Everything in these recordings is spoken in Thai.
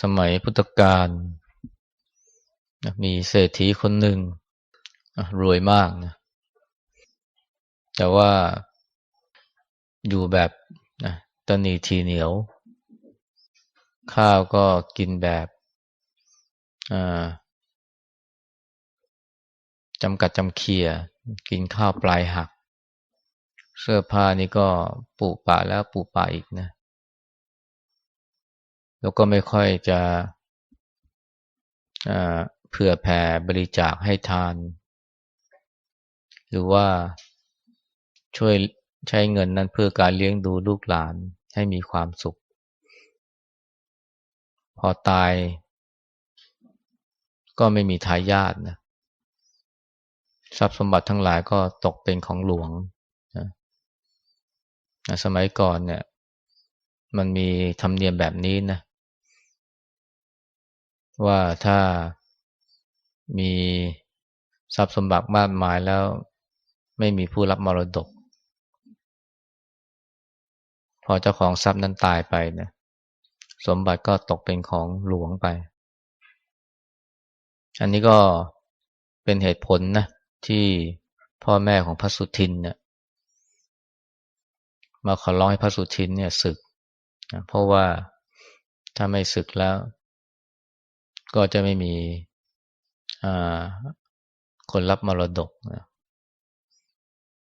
สมัยพุทธกาลมีเศรษฐีคนหนึ่งรวยมากนะแต่ว่าอยู่แบบนะตนีทีเหนียว ข้าวก็กินแบบจำกัดจำเคียกินข้าวปลายหัก เสื้อผ้านี่ก็ปูปะแล้วปูปะอีกนะ แล้วก็ไม่ค่อยจะเผื่อแผ่บริจาคให้ทาน หรือว่าช่วยใช้เงินนั้นเพื่อการเลี้ยงดูลูกหลานให้มีความสุข พอตายก็ไม่มีทายาทนะทรัพย์สมบัติทั้งหลายก็ตกเป็นของหลวงนะสมัยก่อนเนี่ย มันมีธรรมเนียมแบบนี้นะ ว่าถ้ามีทรัพย์สมบัติมากมายแล้วไม่มีผู้รับมรดก พอเจ้าของทรัพย์นั้นตายไปนะสมบัติก็ตกเป็นของหลวงไป อันนี้ก็เป็นเหตุผลนะที่พ่อแม่ของพระสุทินเนี่ยมาขอร้องให้พระสุทินเนี่ยศึกนะเพราะว่าถ้าไม่ศึกแล้ว ก็จะไม่มีคนรับมรดกนะ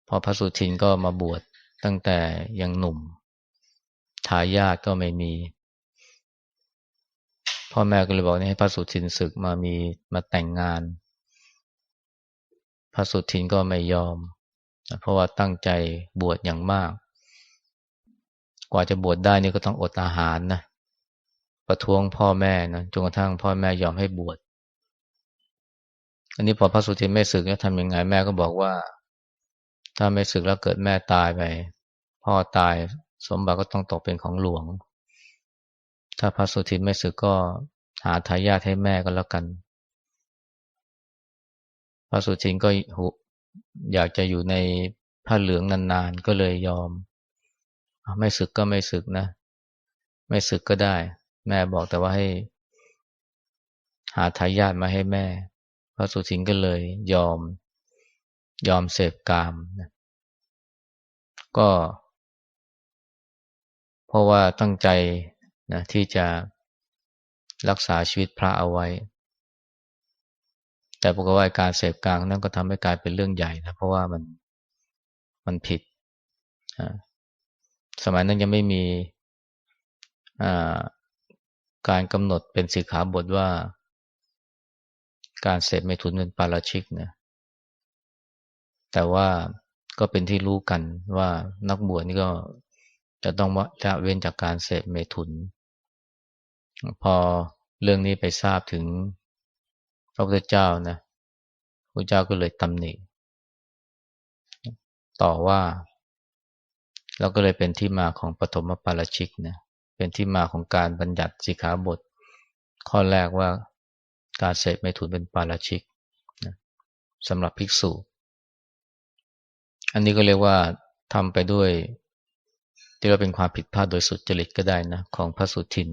พอพระสุทินก็มาบวชตั้งแต่ยังหนุ่มทายาทก็ไม่มี พ่อแม่ก็เลยบอกให้พระสุทินศึกมามีมาแต่งงาน พระสุทินก็ไม่ยอม เพราะว่าตั้งใจบวชอย่างมาก กว่าจะบวชได้นี่ก็ต้องอดอาหารนะ ประท้วงพ่อแม่นะจนกระทั่งพ่อแม่ยอมให้บวชอันนี้พอพระสุทินไม่ศึกจะทำยังไงแม่ก็บอกว่า ถ้าไม่ศึกแล้วเกิดแม่ตายไป พ่อตายสมบัติก็ต้องตกเป็นของหลวง ถ้าพระสุทินไม่ศึกก็หาทายาทให้แม่ก็แล้วกัน พระสุทินก็อยากจะอยู่ในผ้าเหลืองนานๆ ก็เลยยอม ไม่ศึกก็ไม่ศึกนะ ไม่ศึกก็ได้ แม่บอกแต่ว่าให้ หาทายาทมาให้แม่ พระสุทินก็เลยยอมยอมเสพกามนะก็ เพราะว่าตั้งใจนะที่จะรักษาชีวิตพระเอาไว้ แต่ปรากฏว่าการเสพกามนั้นก็ทำให้กลายเป็นเรื่องใหญ่นะเพราะว่ามันมันผิด สมัยนั้นยังไม่มี การกำหนดเป็นสิกขาบทว่า การเสพเมถุนเป็นปาราชิกนะแต่ว่าก็เป็นที่รู้กันว่านักบวชนี่ก็จะต้องละเว้นจากการเสพเมถุน พอเรื่องนี้ไปทราบถึงพระพุทธเจ้านะพระเจ้าก็เลยตำหนิต่อว่า แล้วก็เลยเป็นที่มาของปฐมปาราชิกนะ เป็นที่มาของการบัญญัติสิกขาบท ข้อแรกว่าการเสพไม่ถูกเป็นปาราชิกนะสำหรับภิกษุ อันนี้ก็เรียกว่าทำไปด้วยที่เราเป็นความผิดพลาดโดยสุดจริตก็ได้นะของพระสุทิน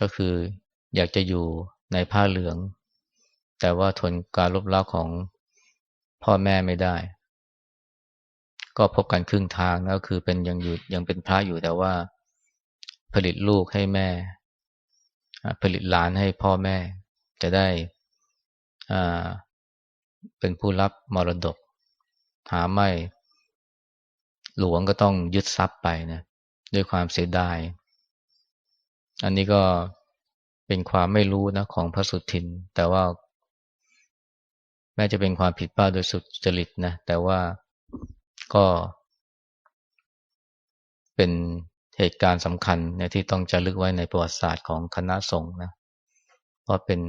ก็คืออยากจะอยู่ในผ้าเหลือง แต่ว่าทนการลบเล้าของพ่อแม่ไม่ได้ ก็พบกันครึ่งทางแล้วคือเป็นยังอยู่ยังเป็นพระอยู่แต่ว่า ผลิตลูกให้แม่ ผลิตหลานให้พ่อแม่ จะได้เป็นผู้รับมรดก หาไม่ หลวงก็ต้องยึดทรัพย์ไปนะด้วยความเสียดาย อันนี้ก็เป็นความไม่รู้นะของพระสุทิน แต่ว่า แม้จะเป็นความผิดพลาดโดยสุจริตนะแต่ว่า ก็เป็นเหตุการณ์สำคัญเนี่ยที่ต้องจะลึกไว้ในประวัติศาสตร์ของคณะสงฆ์นะ เพราะเป็น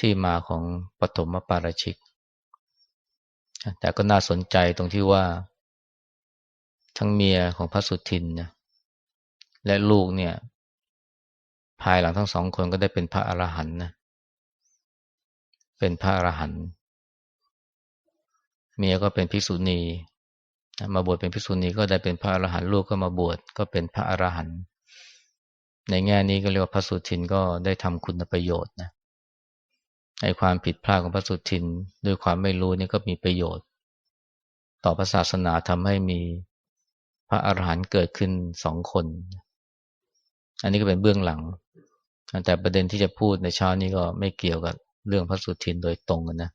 ที่มาของปฐมปาราชิก แต่ก็น่าสนใจตรงที่ว่า ทั้งเมียของพระสุทินนะและลูกเนี่ย ภายหลังทั้งสองคนก็ได้เป็นพระอรหันต์นะ เป็นพระอรหันต์ เมียก็เป็นภิกษุณี มาบวชเป็นภิกษุณีก็ได้เป็นพระอรหันต์ลูกก็มาบวชก็เป็นพระอรหันต์ในแง่นี้ก็เรียกว่าพระสุทินก็ได้ทำคุณประโยชน์นะไอ้ความผิดพลาดของพระสุทินด้วยความไม่รู้นี่ก็มีประโยชน์ ต่อพระศาสนาทำให้มีพระอรหันต์เกิดขึ้นสองคน อันนี้ก็เป็นเบื้องหลัง แต่ประเด็นที่จะพูดในเช้านี้ก็ไม่เกี่ยวกับเรื่องพระสุทินโดยตรงนะ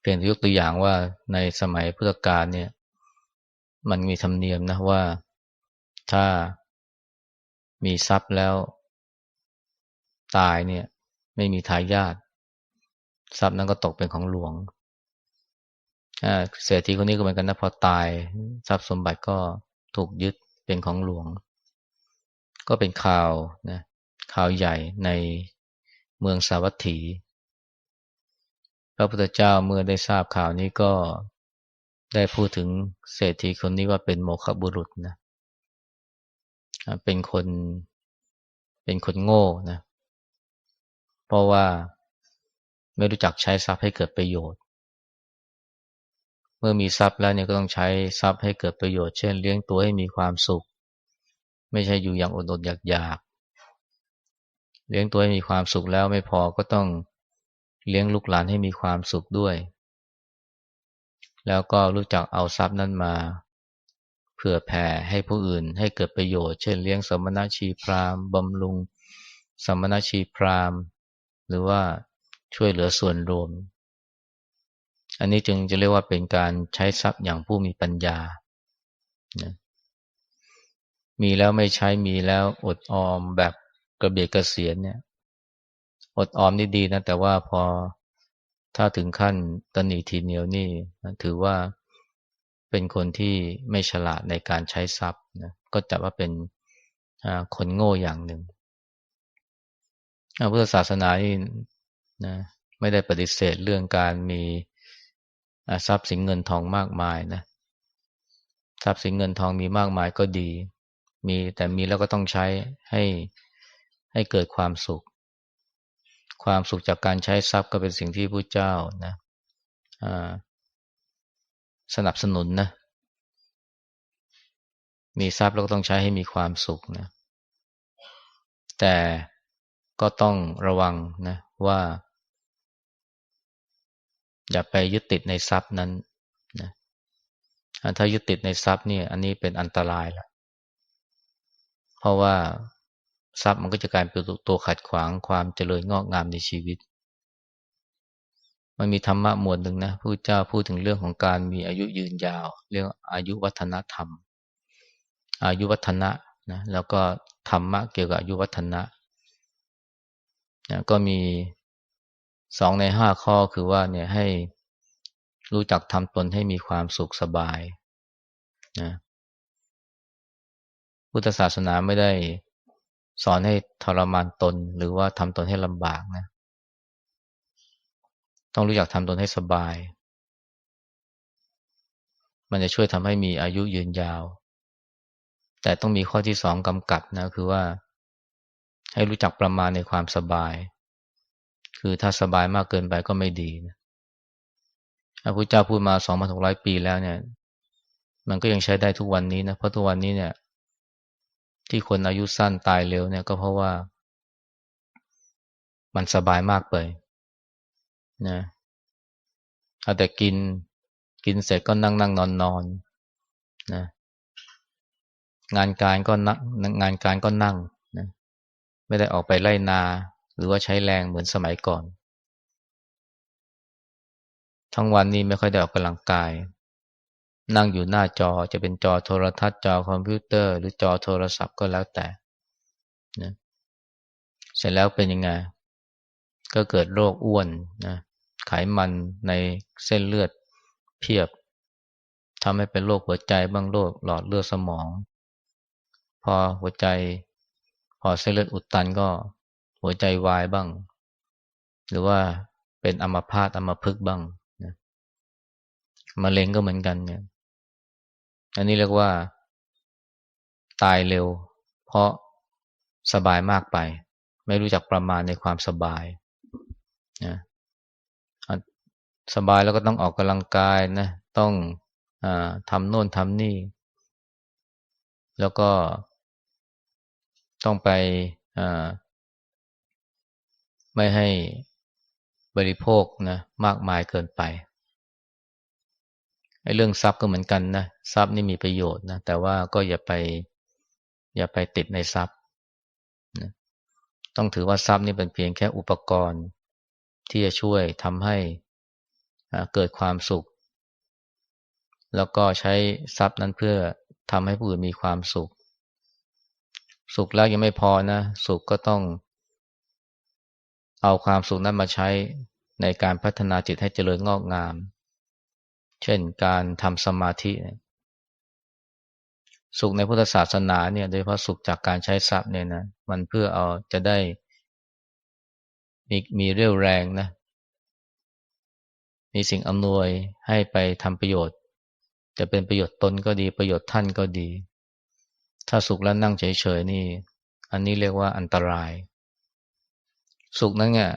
เพียงยกตัวอย่างว่าในสมัยพุทธกาลเนี่ย มันมีธรรมเนียมนะว่าถ้ามีทรัพย์แล้ว ตายเนี่ย ไม่มีทายาททรัพย์นั้นก็ตกเป็นของหลวงเศรษฐีคนนี้ก็เหมือนกันนะพอตาย ทรัพย์สมบัติก็ถูกยึดเป็นของหลวง ก็เป็นข่าวนะข่าวใหญ่ในเมืองสาวัตถี ระพุทธเจ้าเมื่อได้ทราบข่าวนี้ก็ได้พูดถึงเศรษฐีคนนี้ว่าเป็นโมฆะบุรุษนะเป็นคนเป็นคนโง่นะ เพราะว่าไม่รู้จักใช้ทรัพย์ให้เกิดประโยชน์ เมื่อมีทรัพย์แล้วเนี่ยก็ต้องใช้ทรัพย์ให้เกิดประโยชน์ เช่นเลี้ยงตัวให้มีความสุข ไม่ใช่อยู่อย่างอดอดอยากอยากเลี้ยงตัวให้มีความสุขแล้วไม่พอก็ต้อง เลี้ยงลูกหลานให้มีความสุขด้วย แล้วก็รู้จักเอาทรัพย์นั้นมา เผื่อแผ่ให้ผู้อื่นให้เกิดประโยชน์ เช่นเลี้ยงสมณชีพรามบำรุง สมณชีพรามหรือว่าช่วยเหลือส่วนรวม อันนี้จึงจะเรียกว่าเป็นการใช้ทรัพย์อย่างผู้มีปัญญามีแล้วไม่ใช้มีแล้วอดออมแบบกระเบียดกระเสียนเนี่ย อดออมนี่ดีนะ แต่ว่าพอถ้าถึงขั้นตนีทีเหนียวนี่ถือว่าเป็นคนที่ไม่ฉลาดในการใช้ทรัพย์นะก็จับว่าเป็นคนโง่อย่างหนึ่งพุทธศาสนานี่นะไม่ได้ปฏิเสธเรื่องการมีทรัพย์สินเงินทองมากมายนะทรัพย์สินเงินทองมีมากมายก็ดี มีแต่มีแล้วก็ต้องใช้ให้ให้เกิดความสุข ความสุขจากการใช้ทรัพย์ก็เป็นสิ่งที่พระเจ้านะสนับสนุนนะ มีทรัพย์เราก็ต้องใช้ให้มีความสุขนะ แต่ก็ต้องระวังนะว่า อย่าไปยึดติดในทรัพย์นั้นนะถ้ายึดติดในทรัพย์นี่อันนี้เป็นอันตรายละเพราะว่า ทรัพย์มันก็จะกลายเป็นตัวขัดขวางความเจริญงอกงามในชีวิต มันมีธรรมะหมวดหนึ่งนะพระเจ้าพูดถึงเรื่องของการมีอายุยืนยาว เรื่องอายุวัฒนธรรม อายุวัฒนะนะแล้วก็ธรรมะเกี่ยวกับอายุวัฒนะนะก็มีสองในห้าข้อคือว่าเนี่ยให้รู้จักทำตนให้มีความสุขสบายนะพุทธศาสนาไม่ได้ สอนให้ทรมานตนหรือว่าทำตนให้ลำบากนะ ต้องรู้จักทำตนให้สบาย มันจะช่วยทำให้มีอายุยืนยาว แต่ต้องมีข้อที่สองกำกับนะคือว่า ให้รู้จักประมาณในความสบาย คือถ้าสบายมากเกินไปก็ไม่ดีนะพระพุทธเจ้าพูดมาสองพันหกร้อยปีแล้วเนี่ย มันก็ยังใช้ได้ทุกวันนี้นะ เพราะทุกวันนี้เนี่ย ที่คนอายุสั้นตายเร็วเนี่ยก็เพราะว่า มันสบายมากไปนะเอาแต่กินกินเสร็จก็นั่งนั่งนอนนอนนะงานการก็นั่งงานการก็นั่งนะไม่ได้ออกไปไล่นา หรือว่าใช้แรงเหมือนสมัยก่อน ทั้งวันนี้ไม่ค่อยได้ออกกำลังกาย นั่งอยู่หน้าจอจะเป็นจอโทรทัศน์จอคอมพิวเตอร์ หรือจอโทรศัพท์ก็แล้วแต่นะเสร็จแล้วเป็นยังไง ก็เกิดโรคอ้วนนะไขมันในเส้นเลือดเพียบทำให้เป็นโรคหัวใจบ้างโรคหลอดเลือดสมอง พอหัวใจ พอเส้นเลือดอุดตันก็หัวใจวายบ้าง หรือว่าเป็นอัมพาตอัมพฤกษ์บ้างนะมะเร็งก็เหมือนกันเนี่ย อันนี้เรียกว่า ตายเร็ว เพราะสบายมากไป ไม่รู้จักประมาณในความสบายนะสบายแล้วก็ต้องออกกำลังกายนะ ต้องอทำโน่นทำนี่ แล้วก็ต้องไปไม่ให้บริโภคนะมากมายเกินไป ไอ้เรื่องทรัพย์ก็เหมือนกันนะทรัพย์นี่มีประโยชน์นะแต่ว่าก็อย่าไป อย่าไปติดในทรัพย์นะต้องถือว่าทรัพย์นี่เป็นเพียงแค่อุปกรณ์ ที่จะช่วยทำให้เกิดความสุข แล้วก็ใช้ทรัพย์นั้นเพื่อทำให้ผู้อื่นมีความสุข สุขแล้วยังไม่พอนะ สุขก็ต้อง เอาความสุขนั้นมาใช้ในการพัฒนาจิตให้เจริญงอกงาม เช่นการทำสมาธิสุขในพุทธศาสนาเนี่ยโดยเฉพาะสุขจากการใช้ทรัพย์เนี่ยนะมันเพื่อเอาจะได้มีมีเรี่ยวแรงนะมีสิ่งอำนวยให้ไปทำประโยชน์ จะเป็นประโยชน์ตนก็ดีประโยชน์ท่านก็ดี ถ้าสุขแล้วนั่งเฉยๆนี่ อันนี้เรียกว่าอันตราย สุขนั้นเนี่ย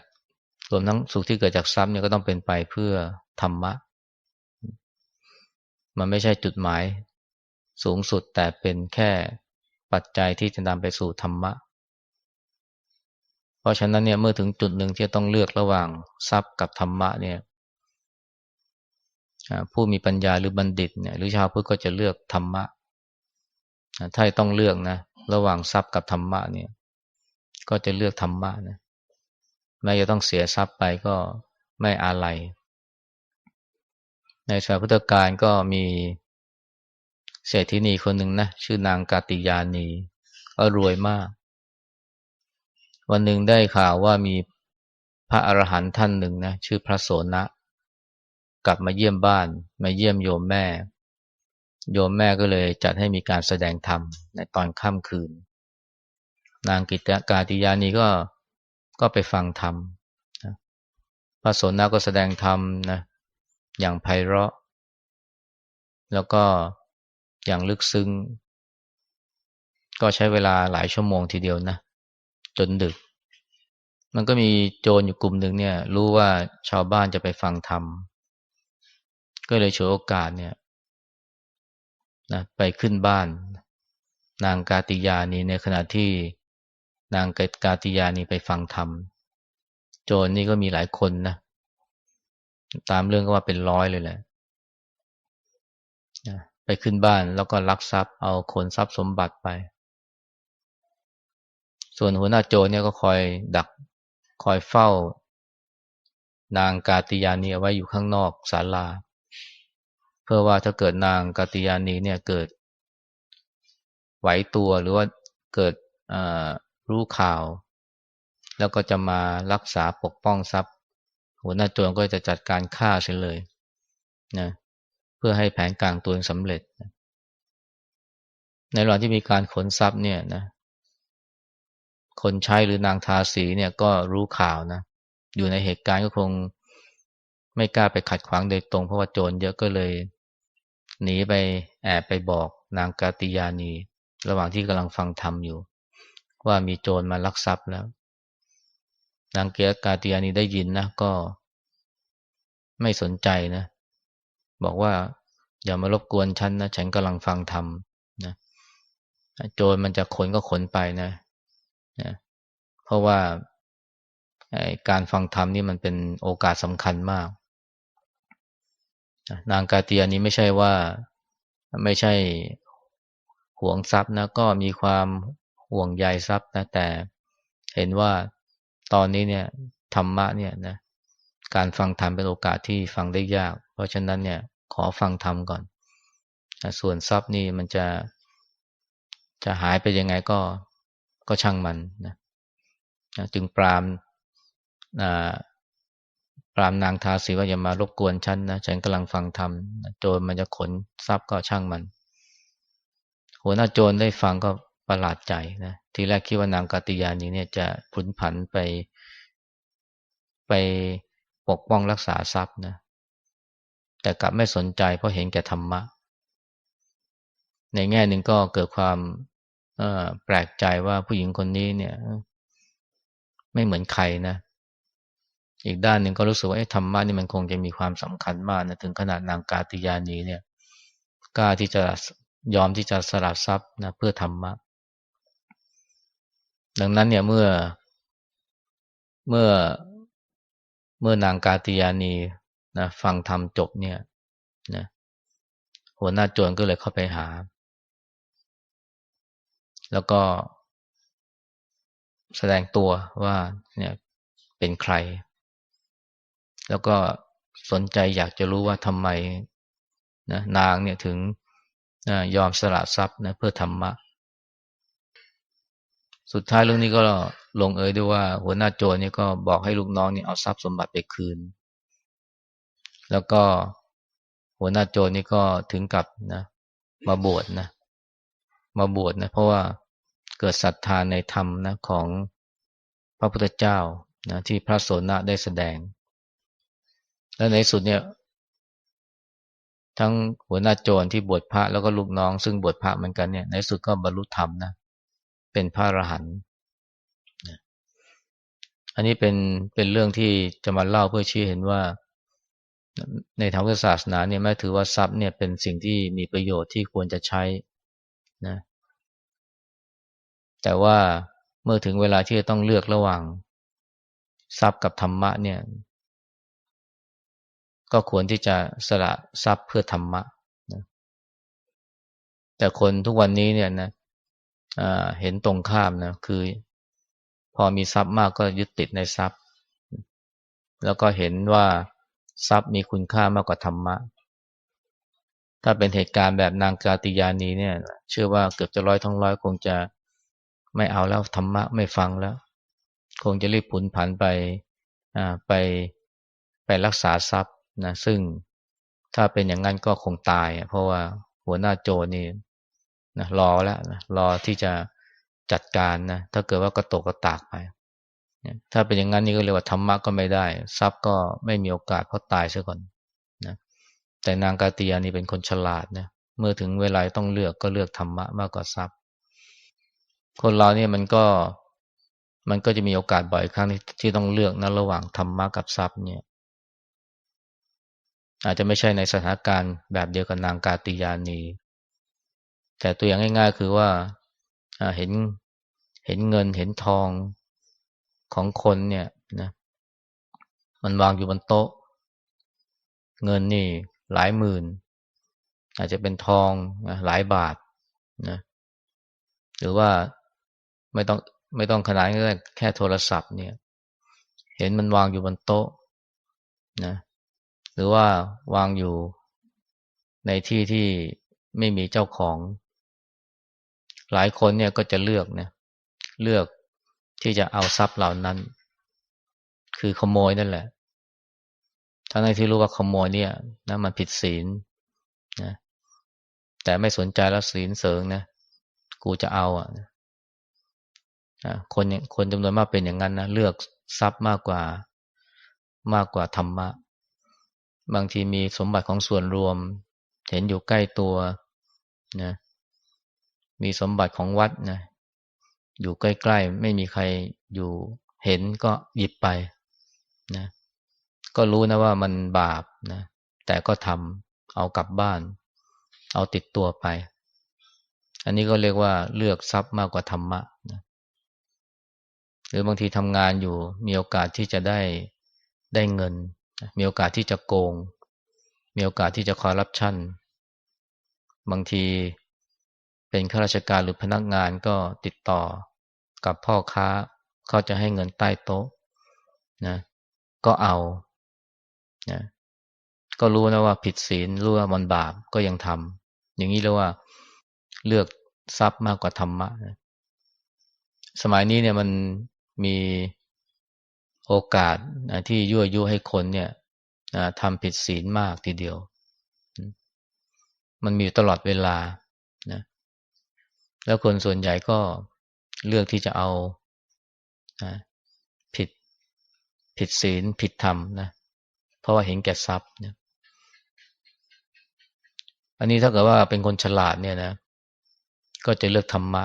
รวมทั้งสุขที่เกิดจากทรัพย์เนี่ยก็ต้องเป็นไปเพื่อธรรมะ มันไม่ใช่จุดหมายสูงสุดแต่เป็นแค่ปัจจัยที่จะนำไปสู่ธรรมะ เพราะฉะนั้นเนี่ยเมื่อถึงจุดหนึ่งที่ต้องเลือกระหว่างทรัพย์กับธรรมะเนี่ยผู้มีปัญญาหรือบัณฑิตเนี่ยหรือชาวพุทธก็จะเลือกธรรมะ ถ้าต้องเลือกนะระหว่างทรัพย์กับธรรมะเนี่ยก็จะเลือกธรรมะนะแม้จะต้องเสียทรัพย์ไปก็ไม่อาลัย ในสมัยพุทธกาลก็มีเศรษฐินีคนหนึ่งนะชื่อนางกาติยานีก็รวยมาก วันหนึ่งได้ข่าวว่ามีพระอรหันต์ท่านหนึ่งนะชื่อพระโสนะ กลับมาเยี่ยมบ้าน มาเยี่ยมโยมแม่ โยมแม่ก็เลยจัดให้มีการแสดงธรรมในตอนค่ำคืน นางกิตกาติยานีก็ก็ไปฟังธรรมพระสนนะก็แสดงธรรมนะ อย่างไพเราะ แล้วก็อย่างลึกซึ้ง ก็ใช้เวลาหลายชั่วโมงทีเดียวนะ จนดึก มันก็มีโจรอยู่กลุ่มหนึ่งเนี่ย รู้ว่าชาวบ้านจะไปฟังธรรม ก็เลยฉวยโอกาสเนี่ยนะไปขึ้นบ้าน นางกาติยานีในขณะที่นางกาติยานีไปฟังธรรม โจรนี่ก็มีหลายคนนะ ตามเรื่องก็ว่าเป็นร้อยเลยแหละไปขึ้นบ้านแล้วก็ลักทรัพย์ เอาขนทรัพย์สมบัติไป ส่วนหัวหน้าโจรเนี่ยก็คอยดักคอยเฝ้า นางกาติยานีเอาไว้อยู่ข้างนอกศาลา เพื่อว่าถ้าเกิดนางกาติยานีเนี่ยเกิด ไหวตัวหรือว่าเกิดรู้ข่าว แล้วก็จะมารักษาปกป้องทรัพย์ หัวหน้าโจรก็จะจัดการฆ่าเสียเลยนะเพื่อให้แผนการตัวสำเร็จ ในระหว่างที่มีการขนทรัพย์เนี่ยนะคนใช้หรือนางทาสีเนี่ยก็รู้ข่าวนะอยู่ในเหตุการณ์ก็คงไม่กล้าไปขัดขวางโดยตรงเพราะว่าโจรเยอะก็เลย หนีไปแอบไปบอกนางกาติยานี ระหว่างที่กำลังฟังธรรมอยู่ ว่ามีโจรมาลักทรัพย์แล้ว นางเกียกาติยานีได้ยินนะก็ไม่สนใจนะ บอกว่าอย่ามารบกวนฉันนะ ฉันกำลังฟังธรรมนะโจรมันจะขนก็ขนไปนะนะ เพราะว่าการฟังธรรมนี่มันเป็นโอกาสสำคัญมาก นางกาเตียนี้ไม่ใช่ว่าไม่ใช่ห่วงทรัพย์นะก็มีความห่วงใยทรัพย์นะแต่เห็นว่า ตอนนี้เนี่ยธรรมะเนี่ยนะการฟังธรรมเป็นโอกาสที่ฟังได้ยาก เพราะฉะนั้นเนี่ยขอฟังธรรมก่อน ส่วนทรัพย์นี่มันจะจะหายไปยังไงก็ก็ช่างมันนะจึงปรามปรามนางทาสีว่าอย่ามารบกวนฉันนะฉันกำลังฟังธรรมโจรมันจะขนทรัพย์ก็ช่างมัน หัวหน้าโจรได้ฟังก็ ประหลาดใจนะทีแรกคิดว่านางกาติยานีเนี่ยจะผุนผันไป ไปปกป้องรักษาทรัพย์นะแต่กลับไม่สนใจเพราะเห็นแก่ธรรมะ ในแง่หนึ่งก็เกิดความแปลกใจว่าผู้หญิงคนนี้เนี่ย ไม่เหมือนใครนะอีกด้านหนึ่งก็รู้สึกว่าธรรมะนี่มันคงจะมีความสำคัญมากนะถึงขนาดนางกาติยานีเนี่ยกล้าที่จะยอมที่จะสละทรัพย์นะเพื่อธรรมะ ดังนั้นเนี่ยเมื่อ เมื่อเมื่อนางกาติยานีนะฟังธรรมจบเนี่ยนะหัวหน้าโจรก็เลยเข้าไปหา แล้วก็ แสดงตัวว่าเนี่ยเป็นใคร แล้วก็สนใจอยากจะรู้ว่าทำไมนะนางเนี่ยถึงนะยอมสละทรัพย์นะเพื่อธรรมะ สุดท้ายเรื่องนี้ก็ลงเอยด้วยว่า หัวหน้าโจรนี่ก็บอกให้ลูกน้องนี่เอาทรัพย์สมบัติไปคืน แล้วก็หัวหน้าโจรนี่ก็ถึงกับนะ มาบวชนะ มาบวชนะ เพราะว่าเกิดศรัทธาในธรรมนะของพระพุทธเจ้านะที่พระโสนะได้แสดง และในสุดเนี่ย ทั้งหัวหน้าโจรที่บวชพระแล้วก็ลูกน้อง ซึ่งบวชพระเหมือนกันเนี่ย ในสุดก็บรรลุธรรมนะ เป็นพระอรหันต์อันนี้เป็นเป็นเรื่องที่จะมาเล่าเพื่อชี้เห็นว่า ในทางศาสนาเนี่ยแม้ถือว่าทรัพย์เนี่ยเป็นสิ่งที่มีประโยชน์ที่ควรจะใช้นะแต่ว่าเมื่อถึงเวลาที่จะต้องเลือกระหว่าง ทรัพย์กับธรรมะเนี่ย ก็ควรที่จะสละทรัพย์เพื่อธรรมะนะแต่คนทุกวันนี้เนี่ยนะ เห็นตรงข้ามนะคือ พอมีทรัพย์มากก็ยึดติดในทรัพย์ แล้วก็เห็นว่าทรัพย์มีคุณค่ามากกว่าธรรมะ ถ้าเป็นเหตุการณ์แบบนางกาติยานีเนี่ยเชื่อว่าเกือบจะร้อยทั้งร้อยคงจะไม่เอาแล้วธรรมะไม่ฟังแล้ว คงจะรีบผุนผันไปไปไปรักษาทรัพย์นะซึ่งถ้าเป็นอย่างนั้นก็คงตาย เพราะว่าหัวหน้าโจนี่ นะรอแล้วนะรอที่จะจัดการนะถ้าเกิดว่าก็ตกก็ตากไปถ้าเป็นอย่างนั้นนี่ก็เรียกว่าธรรมะก็ไม่ได้ ทรัพย์ก็ไม่มีโอกาสเพราะตายซะก่อนนะแต่นางกาตียานี่เป็นคนฉลาดนะเมื่อถึงเวลาต้องเลือกก็เลือกธรรมะมากกว่าทรัพย์ คนเราเนี่ยมันก็มันก็จะมีโอกาสบ่อยครั้งที่ต้องเลือกนะระหว่างธรรมะกับทรัพย์เนี่ย อาจจะไม่ใช่ในสถานการณ์แบบเดียวกับนางกาติยานี แต่ตัวอย่างง่าย ๆ คือว่าเห็นเห็นเงินเห็นทองของคนเนี่ยนะมันวางอยู่บนโต๊ะ เงินนี่หลายหมื่น อาจจะเป็นทองนะหลายบาทนะหรือว่าไม่ต้องไม่ต้องขนาดนี้แค่โทรศัพท์เนี่ย เห็นมันวางอยู่บนโต๊ะนะหรือว่าวางอยู่ในที่ที่ไม่มีเจ้าของ หลายคนเนี่ยก็จะเลือกเนะเลือกที่จะเอาทรัพย์เหล่านั้น คือขโมยนั่นแหละ ทั้งที่รู้ว่าขโมยเนี่ยนะมันผิดศีลนะแต่ไม่สนใจแล้วศีลเสริงนะกูจะเอาอะนะคนคนจำนวนมากเป็นอย่างนั้นนะเลือกทรัพย์มากกว่ามากกว่าธรรมะ บางทีมีสมบัติของส่วนรวม เห็นอยู่ใกล้ตัวนะ มีสมบัติของวัดนะอยู่ใกล้ๆ ไม่มีใครอยู่เห็นก็หยิบไปนะก็รู้นะว่ามันบาปนะแต่ก็ทำเอากลับบ้าน เอาติดตัวไป อันนี้ก็เรียกว่าเลือกทรัพย์มากกว่าธรรมะนะหรือบางทีทำงานอยู่มีโอกาสที่จะได้ได้เงิน มีโอกาสที่จะโกง มีโอกาสที่จะคอร์รัปชันบางที เป็นข้าราชการหรือพนักงานก็ติดต่อกับพ่อค้าเขาจะให้เงินใต้โต๊ะนะก็เอานะก็รู้นะว่าผิดศีลรู้ว่ามันบาปก็ยังทำอย่างนี้เรียกว่าเลือกทรัพย์มากกว่าธรรมะนะสมัยนี้เนี่ยมันมีโอกาสนะที่ยั่วยุให้คนเนี่ยนะทำผิดศีลมากทีเดียว มันมีตลอดเวลา แล้วคนส่วนใหญ่ก็เลือกที่จะเอาผิดผิดศีลผิดธรรมนะเพราะว่าเห็นแก่ทรัพย์นะอันนี้ถ้าเกิดว่าเป็นคนฉลาดเนี่ยนะ ก็จะเลือกธรรมะ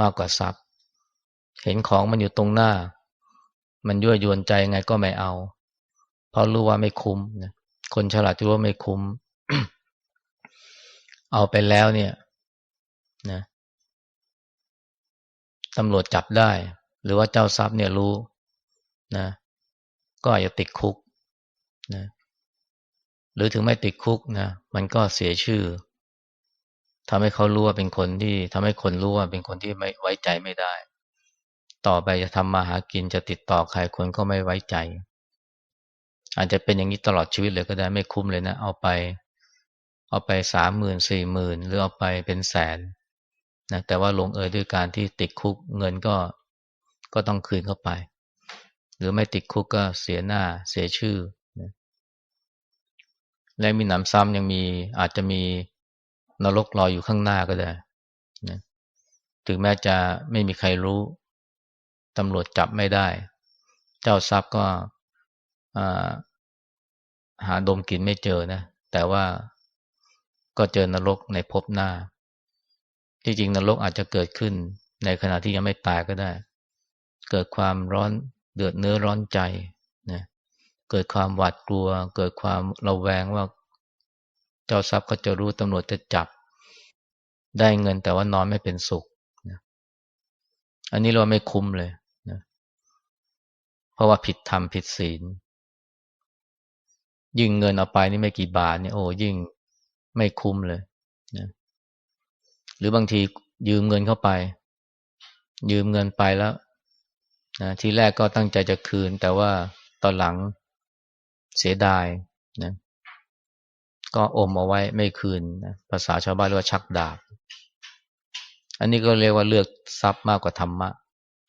มากกว่าทรัพย์ เห็นของมันอยู่ตรงหน้า มันยั่วยวนใจไงก็ไม่เอา เพราะรู้ว่าไม่คุ้มนะคนฉลาดจะรู้ว่าไม่คุ้ม เอาไปแล้วเนี่ยนะ ตำรวจจับได้ หรือว่าเจ้าทรัพย์เนี่ยรู้นะก็อาจจะติดคุกนะหรือถึงไม่ติดคุกนะมันก็เสียชื่อทำให้เขารู้ว่าเป็นคนที่ทำให้คนรู้ว่าเป็นคนที่ไม่ไว้ใจไม่ได้ ต่อไปจะทำมาหากินจะติดต่อใครคนก็ไม่ไว้ใจ อาจจะเป็นอย่างนี้ตลอดชีวิตเลยก็ได้ไม่คุ้มเลยนะ เอาไป เอาไปสามหมื่นสี่หมื่นหรือเอาไปเป็นแสน นะแต่ว่าลงเอยด้วยการที่ติดคุกเงินก็ก็ต้องคืนเข้าไป หรือไม่ติดคุกก็เสียหน้าเสียชื่อนะและมีหนำซ้ำยังมีอาจจะมีนรกรออยู่ข้างหน้าก็ได้นะถึงแม้จะไม่มีใครรู้ตำรวจจับไม่ได้ เจ้าทรัพย์ก็หาดมกลิ่นไม่เจอนะ แต่ว่าก็เจอนรกในภพหน้า ที่จริงนรกอาจจะเกิดขึ้น ในขณะที่ยังไม่ตายก็ได้ เกิดความร้อนเดือดเนื้อร้อนใจนะเกิดความหวาดกลัว เกิดความระแวงว่าเจ้าทรัพย์ก็จะรู้ตำรวจจะจับ ได้เงินแต่ว่านอนไม่เป็นสุขนะอันนี้เราไม่คุ้มเลยนะเพราะว่าผิดธรรมผิดศีล ยิ่งเงินเอาไปนี่ไม่กี่บาทเนี่ยโอ้ยิ่งไม่คุ้มเลยนะ รือบางทียืมเงินเข้าไป ยืมเงินไปแล้วนะทีแรกก็ตั้งใจจะคืน แต่ว่าตอนหลังเสียดายนะก็อมเอาไว้ไม่คืนนะภาษาชาวบ้านเรียกว่าชักดาบ อันนี้ก็เรียกว่าเลือกทรัพย์มากกว่าธรรมะ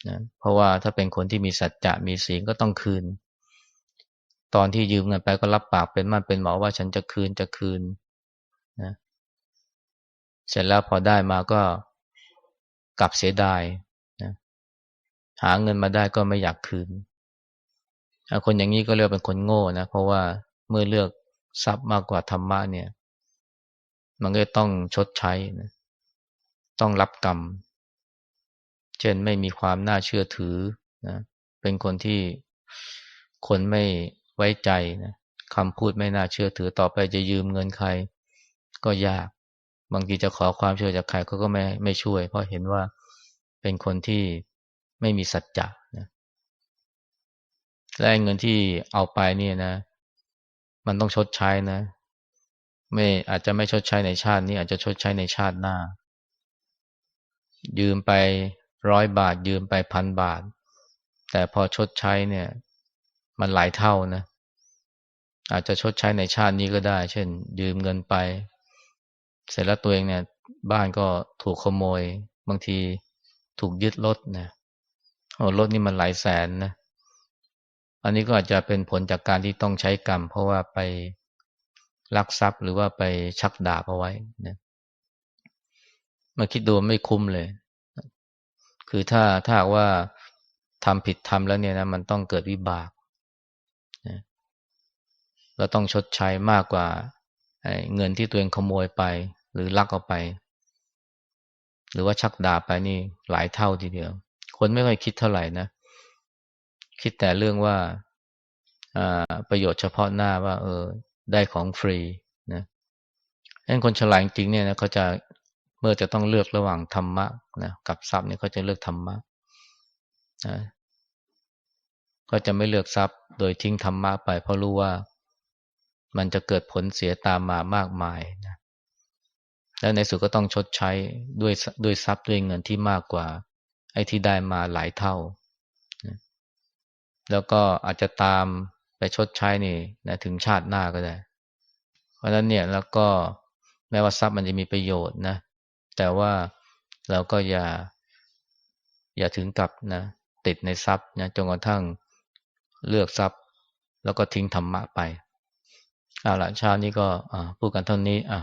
นะเพราะว่าถ้าเป็นคนที่มีสัจจะมีศีลก็ต้องคืน ตอนที่ยืมเงินไปก็รับปากเป็นมั่นเป็นหมอว่าฉันจะคืนจะคืน เสร็จแล้วพอได้มาก็กลับเสียดายนะหาเงินมาได้ก็ไม่อยากคืน คนอย่างนี้ก็เรียกเป็นคนโง่นะ เพราะว่าเมื่อเลือกทรัพย์มากกว่าธรรมะเนี่ย มันก็ต้องชดใช้นะต้องรับกรรม เช่นไม่มีความน่าเชื่อถือนะเป็นคนที่คนไม่ไว้ใจนะคำพูดไม่น่าเชื่อถือต่อไปจะยืมเงินใครก็ยาก บางทีจะขอความช่วยจากใครเขาก็ไม่ไม่ช่วย เพราะเห็นว่าเป็นคนที่ไม่มีสัจจะนะและเงินที่เอาไปเนี่ยนะ มันต้องชดใช้นะ ไม่อาจจะไม่ชดใช้ในชาตินี้ อาจจะชดใช้ในชาติหน้า ยืมไปร้อยบาท ยืมไปพันบาท แต่พอชดใช้เนี่ย มันหลายเท่านะ อาจจะชดใช้ในชาตินี้ก็ได้ เช่น ยืมเงินไป เสร็จแล้วตัวเองเนี่ย บ้านก็ถูกขโมย บางทีถูกยึดรถนะโอ้รถนี่มันหลายแสนนะ อันนี้ก็อาจจะเป็นผลจากการที่ต้องใช้กรรม เพราะว่าไปลักทรัพย์หรือว่าไปชักดาบเอาไว้นะมาคิดดูไม่คุ้มเลย คือถ้าถ้าว่าทำผิดทำแล้วเนี่ยนะมันต้องเกิดวิบากนะเราต้องชดใช้มากกว่าเงินที่ตัวเองขโมยไป หรือลักเอาไป หรือว่าชักดาบไปนี่หลายเท่าทีเดียว คนไม่ค่อยคิดเท่าไหร่นะ คิดแต่เรื่องว่าประโยชน์เฉพาะหน้าว่า เออ ได้ของฟรีนะดังนั้นคนฉลาดจริงเนี่ยนะเขาจะเมื่อจะต้องเลือกระหว่างธรรมะนะกับทรัพย์เนี่ยเขาจะเลือกธรรมะนะก็จะไม่เลือกทรัพย์ โดยทิ้งธรรมะไป เพราะรู้ว่ามันจะเกิดผลเสียตามมามากมายนะ แล้วในสุดก็ต้องชดใช้ด้วยด้วยทรัพย์ด้วยเงินที่มากกว่า ไอ้ที่ได้มาหลายเท่า แล้วก็อาจจะตามไปชดใช้นี่นะถึงชาติหน้าก็ได้ เพราะฉะนั้นเนี่ยแล้วก็แม้ว่าทรัพย์มันจะมีประโยชน์นะ แต่ว่าเราก็อย่า อย่าถึงกับนะ ติดในทรัพย์นะจนกระทั่งเลือกทรัพย์ แล้วก็ทิ้งธรรมะไปเอาละชานี้ก็พูดกันเท่านี้อะ